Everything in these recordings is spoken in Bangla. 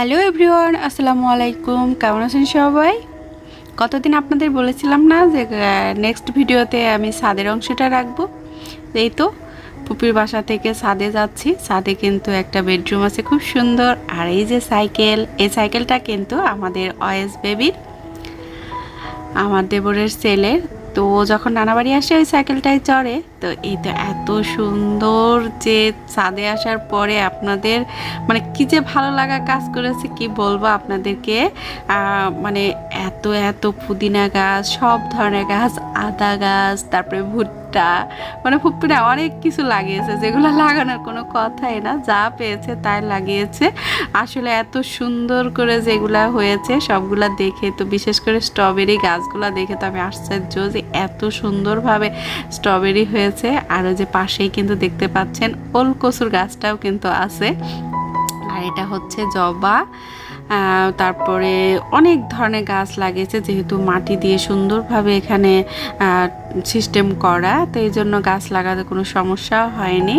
হ্যালো এভরিওয়ান, আসসালামু আলাইকুম। কেমন আছেন সবাই? কতদিন আপনাদের বলেছিলাম না যে নেক্সট ভিডিওতে আমি ছাদের অংশটা রাখব। এই তো, পুপির বাসা থেকে ছাদে যাচ্ছি। ছাদে কিন্তু একটা বেডরুম আছে খুব সুন্দর। আর এই যে সাইকেল এই সাইকেলটা কিন্তু আমাদের অয়েস বেবির, আমার দেবরের ছেলের। তো যখন নানা বাড়ি আসে, ওই সাইকেলটায় চড়ে। তো এই তো এত সুন্দর যে ছাদে আসার পরে আপনাদের মানে কি যে ভালো লাগা কাজ করেছে কি বলব আপনাদেরকে? মানে এত এত পুদিনা গাছ, সব ধরনের গাছ, আদা গাছ, তারপরে ভুট্টা মানে ফুপিনা অনেক কিছু লাগিয়েছে, যেগুলো লাগানোর কোনো কথাই না, যা পেয়েছে তাই লাগিয়েছে। আসলে এত সুন্দর করে যেগুলা হয়েছে, সবগুলা দেখে তো বিশেষ করে স্ট্রবেরি গাছগুলা দেখে তো আমি আশ্চর্য যে এত সুন্দরভাবে স্ট্রবেরি হয়েছে। আর ওই যে পাশেই কিন্তু দেখতে পাচ্ছেন ওল কচুর গাছটাও কিন্তু আছে। আর এটা হচ্ছে জবা। তারপরে অনেক ধরনের গাছ লাগিয়েছে, যেহেতু মাটি দিয়ে সুন্দরভাবে এখানে সিস্টেম করা, তো এই জন্য গাছ লাগাতে কোনো সমস্যা হয়নি।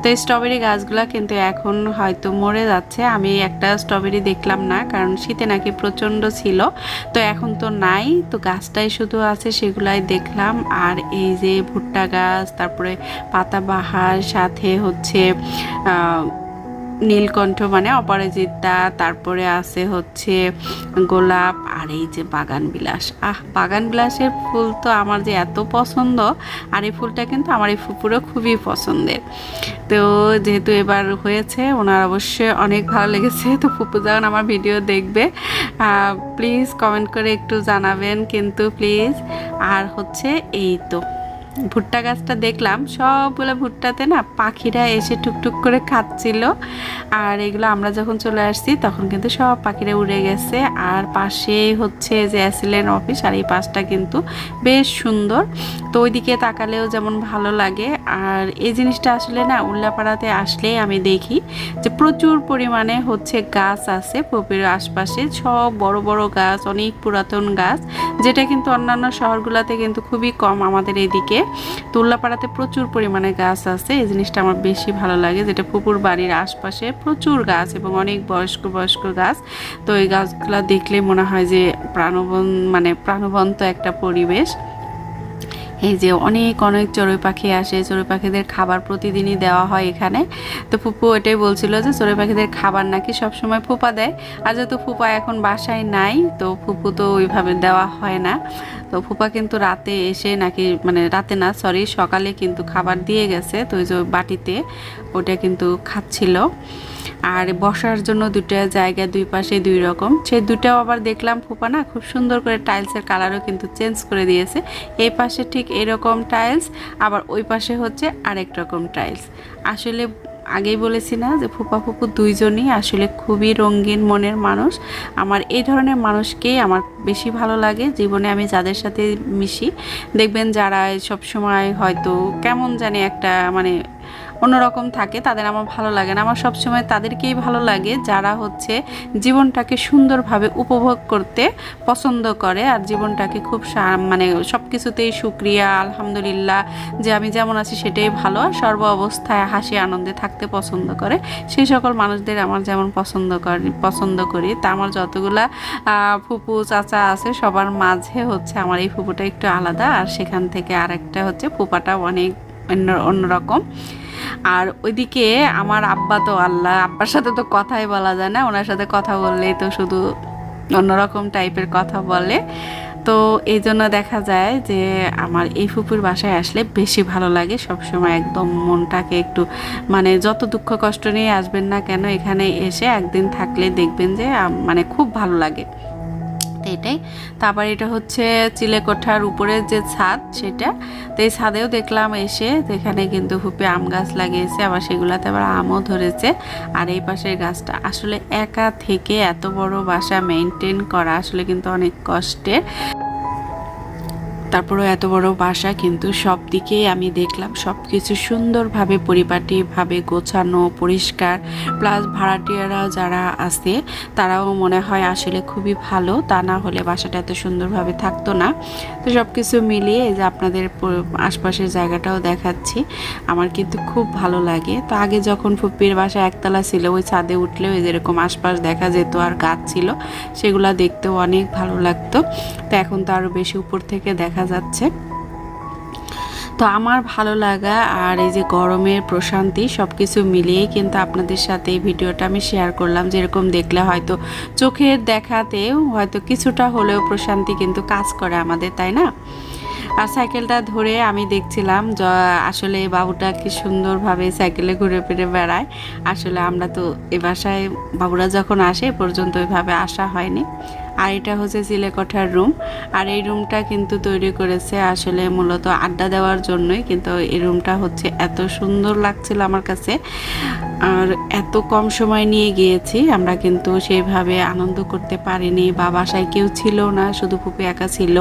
তো এই স্ট্রবেরি গাছগুলো কিন্তু এখন হয়তো মরে যাচ্ছে। আমি একটা স্ট্রবেরি দেখলাম না, কারণ শীতে নাকি প্রচণ্ড ছিল, তো এখন তো নাই। তো গাছটাই শুধু আছে, সেগুলাই দেখলাম। আর এই যে ভুট্টা গাছ, তারপরে পাতাবাহার, সাথে হচ্ছে নীলকণ্ঠ মানে অপরাজিতা তারপরে আছে হচ্ছে গোলাপ আর এই যে বাগান বিলাস। আহ, বাগান বিলাসের ফুল তো আমার যে এত পছন্দ, আর এই ফুলটা কিন্তু আমার এই ফুপুরও খুবই পছন্দের। তো যেহেতু এবার হয়েছে, ওনার অবশ্যই অনেক ভালো লেগেছে। তো ফুপু যখন আমার ভিডিও দেখবে। প্লিজ কমেন্ট করে একটু জানাবেন, কিন্তু প্লিজ আর হচ্ছে এই তো। ভুট্টা গাছটা দেখলাম, সবগুলো ভুট্টাতে না পাখিরা এসে টুকটুক করে খাচ্ছিল। আর এগুলো আমরা যখন চলে আসছি, তখন কিন্তু সব পাখিরা উড়ে গেছে। আর পাশেই হচ্ছে যে অ্যাসিলেন অফিস, আর এই পাশটা কিন্তু বেশ সুন্দর। তো ওইদিকে তাকালেও যেমন ভালো লাগে। আর এই জিনিসটা আসলে না উল্লাপাড়াতে আসলেই আমি দেখি যে প্রচুর পরিমাণে হচ্ছে গাছ আছে পুকুরের আশপাশে। সব বড় বড় গাছ, অনেক পুরাতন গাছ, যেটা কিন্তু অন্যান্য শহরগুলোতে কিন্তু খুবই কম আমাদের এদিকে। তো উল্লাপাড়াতে প্রচুর পরিমাণে গাছ আছে। এই জিনিসটা আমার বেশি ভালো লাগে, যেটা পুকুর বাড়ির আশপাশে প্রচুর গাছ এবং অনেক বয়স্ক বয়স্ক গাছ। তো এই গাছগুলো দেখলে মনে হয় যে প্রাণবন মানে প্রাণবন্ত একটা পরিবেশ। এই যে অনেক অনেক চড়ুই পাখি আসে, চড়ুই পাখিদের খাবার প্রতিদিনই দেওয়া হয় এখানে। তো ফুপু এটাই বলছিল যে চড়ুই পাখিদের খাবার নাকি সবসময় ফুপা দেয়। আর যেহেতু ফুপা এখন বাসায় নাই, তো ফুপু তো ওইভাবে দেওয়া হয় না। তো ফুপা কিন্তু রাতে এসে নাকি মানে রাতে না সরি সকালে কিন্তু খাবার দিয়ে গেছে, তো ওই যে বাটিতে ওটা কিন্তু খাচ্ছিল। আর বসার জন্য দুটো জায়গা দুই পাশে দুই রকম। সেই দুটাও আবার দেখলাম ফুপা না, খুব সুন্দর করে টাইলসের কালারও কিন্তু চেঞ্জ করে দিয়েছে। এই পাশে ঠিক এরকম টাইলস আবার ওই পাশে হচ্ছে আরেক রকম টাইলস আসলে আগেই বলেছি না যে ফুপা ফুপু দুইজনই আসলে খুবই রঙিন মনের মানুষ। আমার এই ধরনের মানুষকেই আমার বেশি ভালো লাগে। জীবনে আমি যাদের সাথে মিশি, দেখবেন যারা সব সময় হয়তো কেমন জানি একটা মানে অন্যরকম থাকে, তাদের আমার ভালো লাগে না। আমার সবসময় তাদেরকেই ভালো লাগে যারা হচ্ছে জীবনটাকে সুন্দরভাবে উপভোগ করতে পছন্দ করে আর জীবনটাকে খুব মানে সব কিছুতেই সুক্রিয়া, আলহামদুলিল্লাহ, যে আমি যেমন আছি সেটাই ভালো। আর সর্ব অবস্থায় হাসি, আনন্দে থাকতে পছন্দ করে। সেই সকল মানুষদের আমার যেমন পছন্দ করি পছন্দ করি। তা আমার যতগুলা ফুপু চাচা আছে সবার মাঝে হচ্ছে আমার এই ফুপুটা একটু আলাদা। আর সেখান থেকে আরেকটা হচ্ছে ফুপাটা অনেক অন্য, অন্যরকম। আর ওইদিকে আমার আব্বা তো আল্লাহ, আব্বার সাথে তো কথাই বলা যায় না, ওনার সাথে কথা বললেই তো শুধু অন্যরকম টাইপের কথা বলে। তো এই জন্য দেখা যায় যে আমার এই ফুপুর বাসায় আসলে বেশি ভালো লাগে, সবসময় একদম মনটাকে একটু মানে যত দুঃখ কষ্ট নিয়ে আসবেন না কেন, এখানে এসে একদিন থাকলে দেখবেন যে মানে খুব ভালো লাগে। এটাই। তারপর এটা হচ্ছে চিলেকোঠার উপরে যে ছাদ, সেটা। তো এই ছাদেও দেখলাম এসে এখানে কিন্তু হুপে আম গাছ লাগিয়েছে, আবার সেগুলাতে আবার আমও ধরেছে। আর এই পাশের গাছটা, আসলে একা থেকে এত বড় বাসা মেনটেন করা আসলে কিন্তু অনেক কষ্টের। তারপরেও এত বড় বাসা, কিন্তু সব দিকেই আমি দেখলাম সব কিছু সুন্দরভাবে পরিপাটিভাবে গোছানো, পরিষ্কার। প্লাস ভাড়াটিয়ারা যারা আছে, তারাও মনে হয় আসলে খুবই ভালো। তা না হলে বাসাটা এত সুন্দরভাবে থাকতো না। তো সব কিছু মিলিয়ে যে আপনাদের আশপাশের জায়গাটাও দেখাচ্ছি। আমার কিন্তু খুব ভালো লাগে। তো আগে যখন ফুপির বাসা একতলা ছিল, ওই ছাদে উঠলেও এই যেরকম আশপাশ দেখা যেত আর গাছ ছিল, সেগুলা দেখতেও অনেক ভালো লাগতো। তো এখন তো আরও বেশি উপর থেকে দেখা যাচ্ছে। তো আমার ভালো লাগা আর এই যে গরমের প্রশান্তি সব কিছু মিলিয়েই কিন্তু আপনাদের সাথে এই ভিডিওটা আমি শেয়ার করলাম। যেরকম দেখলে হয়তো চোখের দেখাতেও হয়তো কিছুটা হলেও প্রশান্তি কিন্তু কাজ করে আমাদের, তাই না? আর সাইকেলটা ধরে আমি দেখছিলাম য- আসলে বাবুটা কি সুন্দরভাবে সাইকেলে ঘুরে ফিরে বেড়ায়। আসলে আমরা তো এ বাসায়, বাবুরা যখন আসে পর্যন্ত ওইভাবে আসা হয়নি। আর এটা হচ্ছে চিলেকোঠার রুম আর এই রুমটা কিন্তু তৈরি করেছে আসলে মূলত আড্ডা দেওয়ার জন্যই, কিন্তু এই রুমটা হচ্ছে এত সুন্দর লাগছিল আমার কাছে। আর এত কম সময় নিয়ে গিয়েছি, আমরা কিন্তু সেইভাবে আনন্দ করতে পারিনি বা বাসায় কেউ ছিল না, শুধু ফুপি একা ছিল।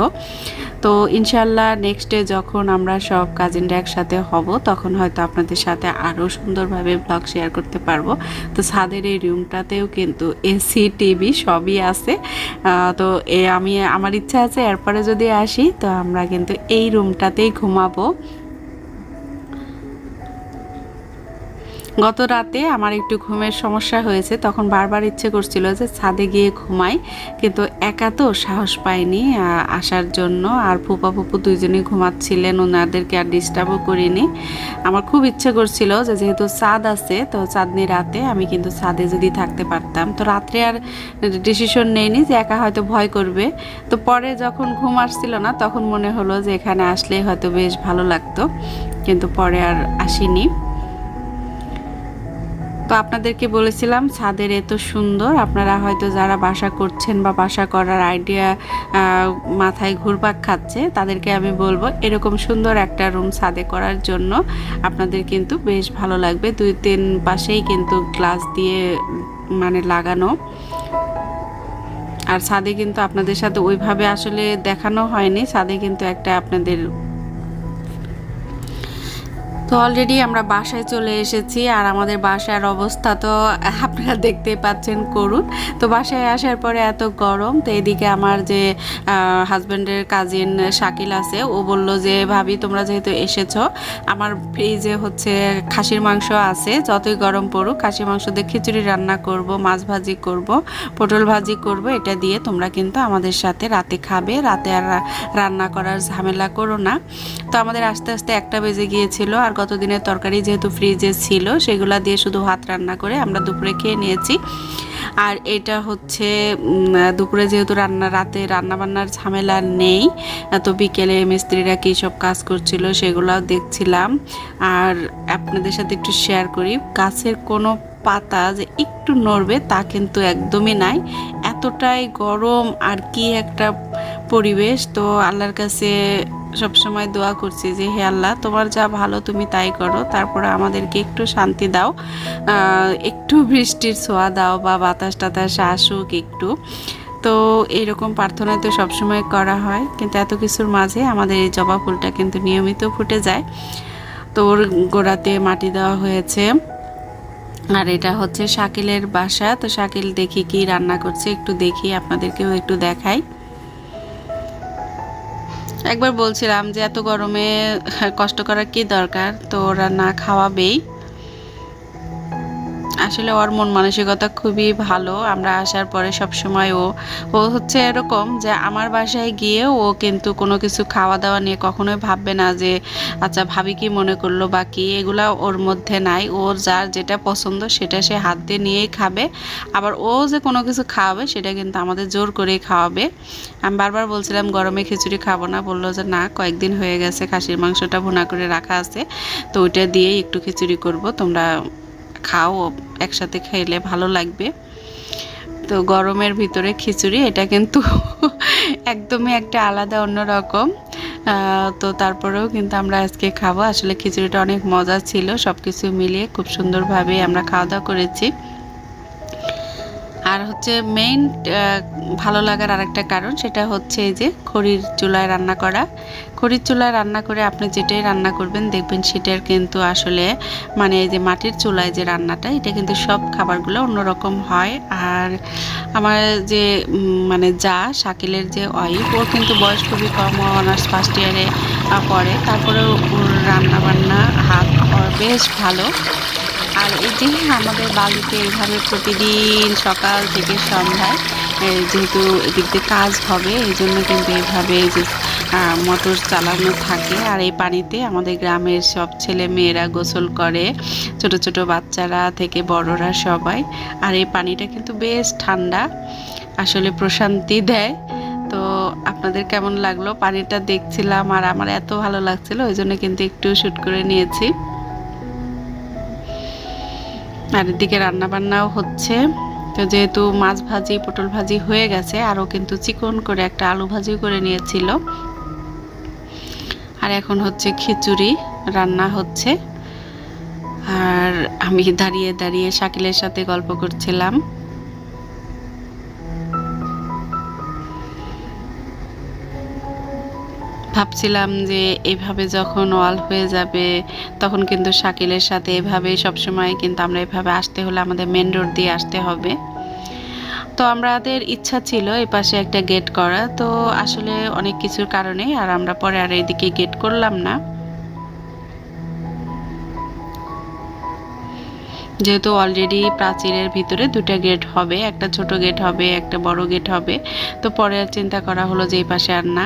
তো ইনশাল্লাহ নেক্সট যখন আমরা সব কাজিনরা একসাথে হব, তখন হয়তো আপনাদের সাথে আরও সুন্দরভাবে ব্লগ শেয়ার করতে পারব। তো ছাদের এই রুমটাতেও কিন্তু এসি টিভি সবই আছে। তো এ আমি, আমার ইচ্ছা আছে এরপরে যদি আসি, তো আমরা কিন্তু এই রুমটাতেই ঘুমাবো। গত রাতে আমার একটু ঘুমের সমস্যা হয়েছে, তখন বারবার ইচ্ছে করছিল যে ছাদে গিয়ে ঘুমাই, কিন্তু একা তো সাহস পাইনি আসার জন্য। আর ফুপা ফুপু দুইজনেই ঘুমাচ্ছিলেন, ওনাদেরকে আর ডিস্টার্বও করিনি। আমার খুব ইচ্ছে করছিল যে যেহেতু চাঁদ আছে, তো চাঁদনি রাতে আমি কিন্তু ছাদে যদি থাকতে পারতাম। তো রাত্রে আর ডিসিশন নেইনি যে একা হয়তো ভয় করবে। তো পরে যখন ঘুম আসছিল না, তখন মনে হলো যে এখানে আসলে হয়তো বেশ ভালো লাগতো, কিন্তু পরে আর আসিনি। তো আপনাদেরকে বলেছিলাম, ছাদের এত সুন্দর। আপনারা হয়তো যারা বাসা করছেন বা বাসা করার আইডিয়া মাথায় ঘুরপাক খাচ্ছে, তাদেরকে আমি বলব এরকম সুন্দর একটা রুম ছাদে করার জন্য আপনাদের কিন্তু বেশ ভালো লাগবে। দুই তিন পাশেই কিন্তু গ্লাস দিয়ে মানে লাগানো। আর ছাদে কিন্তু আপনাদের সাথে ওইভাবে আসলে দেখানো হয়নি। ছাদে কিন্তু একটা আপনাদের তো অলরেডি আমরা বাসায় চলে এসেছি আর আমাদের বাসার অবস্থা তো আপনারা দেখতেই পাচ্ছেন, করুন। তো বাসায় আসার পরে এত গরম, তো এদিকে আমার যে হাজব্যান্ডের কাজিন শাকিল আছে, ও বলল যে, ভাবি, তোমরা যেহেতু এসেছ, আমার ফ্রিজে হচ্ছে খাসির মাংস আছে, যতই গরম পড়ুক, খাসির মাংস দিয়ে খিচুড়ি রান্না করব, মাছ ভাজি করব, পটল ভাজি করব, এটা দিয়ে তোমরা কিন্তু আমাদের সাথে রাতে খাবে, রাতে আর রান্না করার ঝামেলা করো না। তো আমাদের আস্তে আস্তে একটা বেজে গিয়েছিল, আর গতদিনের তরকারি যেহেতু ফ্রিজে ছিল, সেগুলা দিয়ে শুধু ভাত রান্না করে আমরা দুপুরে খেয়ে নিয়েছি। আর এটা হচ্ছে দুপুরে যেহেতু রান্না, রাতে রান্না বান্নার ঝামেলা নেই, তো বিকেলে মিস্ত্রিরা কী সব কাজ করছিল সেগুলোও দেখছিলাম। আর আপনাদের সাথে একটু শেয়ার করি, গাছের কোনো পাতা যে একটু নড়বে তা কিন্তু একদমই নাই। এতটাই গরম আর কি একটা পরিবেশ, তো আল্লাহর কাছে সবসময় দোয়া করছি যে, হে আল্লাহ, তোমার যা ভালো তুমি তাই করো। তারপরে আমাদেরকে একটু শান্তি দাও। একটু বৃষ্টির ছোঁয়া দাও বা বাতাস টাতাস আসুক একটু। তো এরকম প্রার্থনা তো সবসময় করা হয়। কিন্তু এত কিছুর মাঝে আমাদের এই জবা ফুলটা কিন্তু নিয়মিত ফুটে যায়। তো ওর গোড়াতে মাটি দেওয়া হয়েছে। আর এটা হচ্ছে শাকিলের বাসা। তো শাকিল দেখি কি রান্না করছে, একটু দেখি, আপনাদেরকেও একটু দেখাই। একবার বলছিলাম যে এত গরমে কষ্ট করার কি দরকার? তো ওরা না খাওয়াবেই। আসলে ওর মন মানসিকতা খুবই ভালো। আমরা আসার পরে সব সময় ও ও হচ্ছে এরকম যে আমার বাসায় গিয়ে ও কিন্তু কোনো কিছু খাওয়া দাওয়া নিয়ে কখনোই ভাববে না যে আচ্ছা ভাবি কি মনে করল বা কি? এগুলা ওর মধ্যে নাই। ওর যার যেটা পছন্দ সেটা সে হাত দিয়ে নিয়েই খাবে। আবার ও যে কোনো কিছু খাওয়াবে সেটা কিন্তু আমাদের জোর করেই খাওয়াবে। আমি বারবার বলছিলাম, গরমে খিচুড়ি খাব না। বলল যে, না, কয়েকদিন হয়ে গেছে, খাসির মাংসটা ভুনা করে রাখা আছে। তো ওইটা দিয়েই একটু খিচুড়ি করব। তোমরা খাও একসাথে খেলে ভালো লাগবে। তো গরমের ভিতরে খিচুড়ি, এটা কিন্তু একদমই একটা আলাদা অন্যরকম রকম। তো তারপরেও কিন্তু আমরা আজকে খাব। আসলে খিচুড়িটা অনেক মজা ছিল সব কিছু মিলিয়ে খুব সুন্দরভাবে আমরা খাওয়া দাওয়া করেছি। আর হচ্ছে মেইন ভালো লাগার আরেকটা কারণ সেটা হচ্ছে এই যে খড়ির চুলায় রান্না করা। খড়ির চুলায় রান্না করে আপনি যেটাই রান্না করবেন দেখবেন সেটার কিন্তু আসলে মানে এই যে মাটির চুলায় যে রান্নাটা, এটা কিন্তু সব খাবারগুলো অন্যরকম হয়। আর আমার যে মানে যা শাকিলের যে ওয়াইফ ও কিন্তু বয়স খুবই কম অনার্স ফার্স্ট ইয়ারে পড়ে। তারপরেও ওর রান্না বান্না হাত বেশ ভালো। আর এই যে আমাদের বাড়িতে এইভাবে প্রতিদিন সকাল থেকে সন্ধ্যায় যেহেতু এদিক দিয়ে কাজ হবে, এই জন্য কিন্তু এইভাবে এই যে মোটর চালানো থাকে। আর এই পানিতে আমাদের গ্রামের সব ছেলে মেয়েরা গোসল করে, ছোট ছোট বাচ্চারা থেকে বড়রা সবাই। আর এই পানিটা কিন্তু বেশ ঠান্ডা, আসলে প্রশান্তি দেয়। তো আপনাদের কেমন লাগল? পানিটা দেখছিলাম আর আমার এত ভালো লাগছিল, ওই জন্য কিন্তু একটু শ্যুট করে নিয়েছি। আর এদিকে রান্না বান্নাও হচ্ছে। তো যেহেতু মাছ ভাজি, পটল ভাজি হয়ে গেছে, আরও কিন্তু চিকন করে একটা আলু ভাজিও করে নিয়েছিল। আর এখন হচ্ছে খিচুড়ি, রান্না হচ্ছে। আর আমি দাঁড়িয়ে দাঁড়িয়ে শাকিলের সাথে গল্প করছিলাম। ভাবছিলাম যে এভাবে যখন ওয়াল হয়ে যাবে, তখন কিন্তু শাকিলের সাথে এভাবে সবসময় কিন্তু আমরা এভাবে আসতে হলে আমাদের মেন রোড দিয়ে আসতে হবে। তো আমাদের ইচ্ছা ছিল এই পাশে একটা গেট করা, তো আসলে অনেক কিছুর কারণে আর আমরা পরে আর এইদিকে গেট করলাম না। যেহেতু অলরেডি প্রাচীরের ভিতরে দুটা গেট হবে, একটা ছোট গেট হবে, একটা বড় গেট হবে, তো পরে আর চিন্তা করা হলো যে এই পাশে আর না।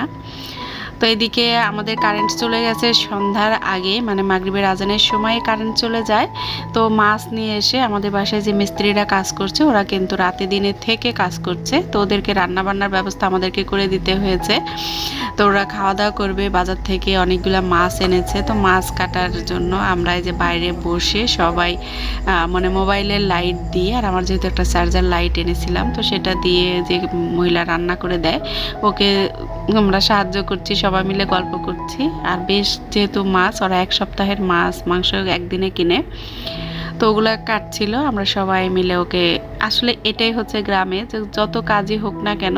তো এদিকে আমাদের কারেন্ট চলে গেছে সন্ধ্যার আগে মানে মাগরিবের আজানের সময় কারেন্ট চলে যায়। তো মাছ নিয়ে এসে আমাদের বাসায় যে মিস্ত্রিরা কাজ করছে, ওরা কিন্তু রাতে দিনে থেকে কাজ করছে। তো ওদেরকে রান্না বান্নার ব্যবস্থা আমাদেরকে করে দিতে হয়েছে। তো ওরা খাওয়া দাওয়া করবে, বাজার থেকে অনেকগুলো মাছ এনেছে। তো মাছ কাটার জন্য আমরা এই যে বাইরে বসে সবাই মানে মোবাইলের লাইট দিয়ে, আর আমার যেহেতু একটা চার্জার লাইট এনেছিলাম, তো সেটা দিয়ে যে মহিলা রান্না করে দেয়, ওকে আমরা সাহায্য করছি, সবাই মিলে গল্প করছি। আর বেশ যেহেতু মাছ, ওরা এক সপ্তাহের মাছ, মাংস একদিনে কিনে। তো ওগুলো কাটছিল, আমরা সবাই মিলে ওকে, আসলে এটাই হচ্ছে গ্রামে, যে যত কাজই হোক না কেন,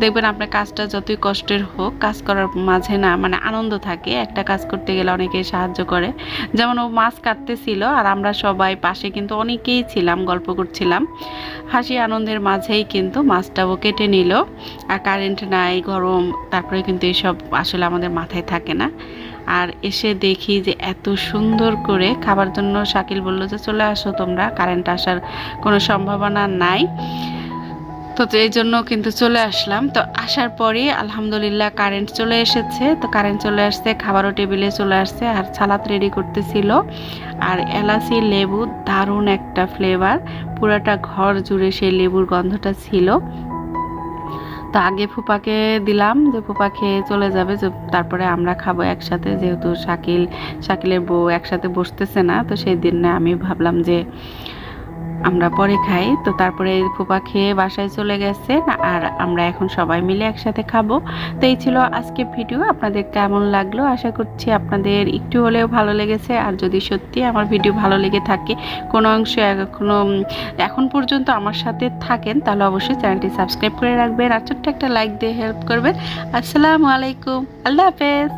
দেখবেন আপনার কাজটা যতই কষ্টের হোক, কাজ করার মাঝে না মানে আনন্দ থাকে, একটা কাজ করতে গেলে অনেকে সাহায্য করে। যেমন ও মাছ কাটতেছিল আর আমরা সবাই পাশে কিন্তু অনেকেই ছিলাম, গল্প করছিলাম। হাসি আনন্দের মাঝেই কিন্তু মাছটা ও কেটে নিল, আর কারেন্ট নাই, গরম, তারপরে কিন্তু এসব আসলে আমাদের মাথায় থাকে না। আর এসে দেখি যে এত সুন্দর করে খাবার জন্য শাকিল বলল যে, চলে আসো তোমরা কারেন্ট আসার কোনো সম্ভাবনা নাই। তো এই জন্য কিন্তু চলে আসলাম। তো আসার পরেই আলহামদুলিল্লাহ কারেন্ট চলে এসেছে। তো কারেন্ট চলে আসছে, খাবারও টেবিলে চলে আসছে আর সালাদ রেডি করতেছিল। আর এলাচি, লেবু, দারুণ একটা ফ্লেভার পুরাটা ঘর জুড়ে সেই লেবুর গন্ধটা ছিল। তো আগে ফুপাকে দিলাম যে ফুপা খেয়ে চলে যাবে তারপরে আমরা খাব একসাথে, যেহেতু শাকিল, শাকিলের বউ একসাথে বসতেছে না, তো সেই দিন আমি ভাবলাম যে আমরা পরে খাই। তো তারপরে ফুপা খেয়ে বাসায় চলে গেছে আর আমরা এখন সবাই মিলে একসাথে খাব। তো এই ছিল আজকে ভিডিও। আপনাদের কেমন লাগল? আশা করছি আপনাদের একটু হলেও ভালো লেগেছে। আর যদি সত্যি আমার ভিডিও ভালো লেগে থাকে, কোনো অংশে এখনও এখন পর্যন্ত আমার সাথে থাকেন, তাহলে অবশ্যই চ্যানেলটি সাবস্ক্রাইব করে রাখবেন। আর ছোট্ট একটা লাইক দিয়ে হেল্প করবেন। আসসালামু আলাইকুম। আল্লাহ হাফেজ।